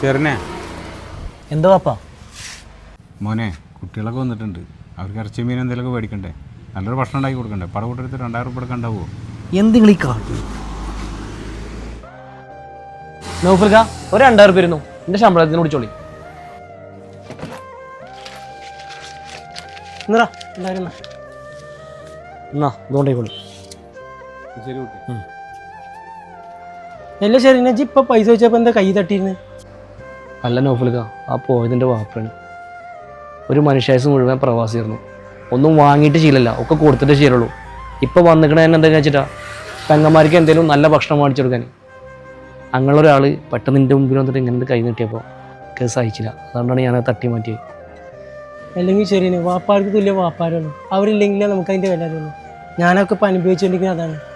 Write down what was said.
ചെറുനെ. എന്താ പാപ്പ മോനെ കുട്ടികളൊക്കെ വന്നിട്ടുണ്ട്. അവർക്ക് ഇറച്ചി മീൻ എന്തെങ്കിലുമൊക്കെ മേടിക്കണ്ടേ? നല്ലൊരു ഭക്ഷണം ഉണ്ടാക്കി കൊടുക്കണ്ടേ? പട കൂട്ടരുത്ത് രണ്ടായിരം ഉറുപ്പിക ഉണ്ടാവുമോ? എന്തെങ്കിലും ഈ കാട്ടു? നൗഫൽക്ക ഒരു രണ്ടായിരം ഇരുന്നു? ശമ്പളത്തിന് വിളിച്ചോളി എന്നാ എന്നാ ഇതുകൊണ്ടേക്കോളി ശരി കുട്ടി. എല്ലാം ശരി. എന്നെ ഇപ്പൊ പൈസ വെച്ചപ്പോ എന്താ കൈ തട്ടിയിരുന്ന്? അല്ല നൗഫൽക്ക ആ പോയതിന്റെ വാപ്പാണ് ഒരു മനുഷ്യായുസ് മുഴുവൻ പ്രവാസിയായിരുന്നു. ഒന്നും വാങ്ങിയിട്ട് ശീലല്ല. ഒക്കെ കൊടുത്തിട്ട് ശീലമുള്ളൂ. ഇപ്പം വന്നിക്കണ തന്നെ എന്താ വെച്ചിട്ടാ? പെങ്ങന്മാർക്ക് എന്തെങ്കിലും നല്ല ഭക്ഷണം മേടിച്ചു കൊടുക്കാൻ. അങ്ങനെ ഒരാൾ പെട്ടെന്ന് എന്റെ മുമ്പിൽ വന്നിട്ട് ഇങ്ങനെ കൈ നീട്ടിയപ്പോൾ കേസ് സഹിച്ചില്ല. അതുകൊണ്ടാണ് ഞാൻ തട്ടി മാറ്റിയത്. അല്ലെങ്കിൽ ശരിയാണ്. വാപ്പാർക്ക് തുല്യ വാപ്പാരാണ്. അവരില്ലെങ്കിലേ നമുക്ക് അതിന്റെ വില അറിയുള്ളൂ. ഞാനൊക്കെ ഇപ്പം അനുഭവിച്ചുകൊണ്ടിരിക്കുന്നത് അതാണ്.